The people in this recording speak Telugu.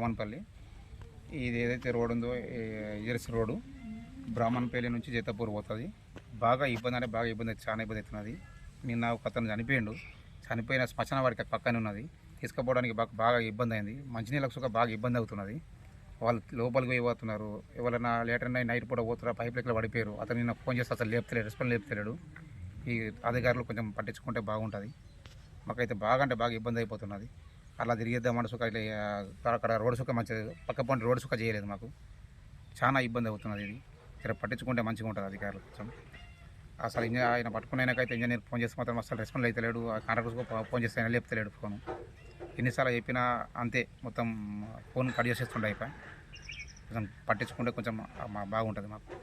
బ్రాహ్మణపల్లి ఇది ఏదైతే రోడ్ ఉందో ఇయర్స్ రోడ్డు బ్రాహ్మణపల్లి నుంచి జైతాపూర్ పోతుంది. బాగా ఇబ్బంది అంటే బాగా ఇబ్బంది చాలా ఇబ్బంది అవుతున్నది. నిన్న ఒక అతను చనిపోయిండు. చనిపోయిన శ్మశాన వాడికి పక్కనే ఉన్నది. తీసుకుపోవడానికి బాగా బాగా ఇబ్బంది అయింది. మంచినీళ్ళకు సుఖ బాగా ఇబ్బంది అవుతున్నది. వాళ్ళు లోపలికి పోయిపోతున్నారు ఎవరైనా లేటర్ నైట్ నైట్ పూట పోతున్నారు. పైప్ లెక్కలు పడిపోయారు. అతను నిన్న ఫోన్ చేస్తే అసలు లేపుతలేడు రెస్పాన్స్ లేపుతలేడు. ఈ అధికారులు కొంచెం పట్టించుకుంటే బాగుంటుంది. మాకైతే బాగా అంటే బాగా ఇబ్బంది అయిపోతున్నది. అలా తిరిగేద్దామంటే సుఖ ఇట్లా అక్కడ రోడ్ సుఖ మంచిది పక్క పంట రోడ్ సుఖ చేయలేదు మాకు. చాలా ఇబ్బంది అవుతున్నది ఇది. ఇక్కడ పట్టించుకుంటే మంచిగా ఉంటుంది అధికారులు కొంచెం. అసలు ఇంజ ఆయన పట్టుకునేకైతే ఇంజనీర్ ఫోన్ చేస్తే మాత్రం అసలు రెస్పాండ్ అవుతలేడు ఆ కాంట్రాక్టర్స్కి ఫోన్ చేస్తే ఆయన లేపుతలేడు ఫోన్. ఎన్నిసార్లు చెప్పినా అంతే మొత్తం ఫోన్ కట్ చేసేస్తుండే అయిపోయి కొంచెం పట్టించుకుంటే కొంచెం మా- బాగుంటుంది మాకు.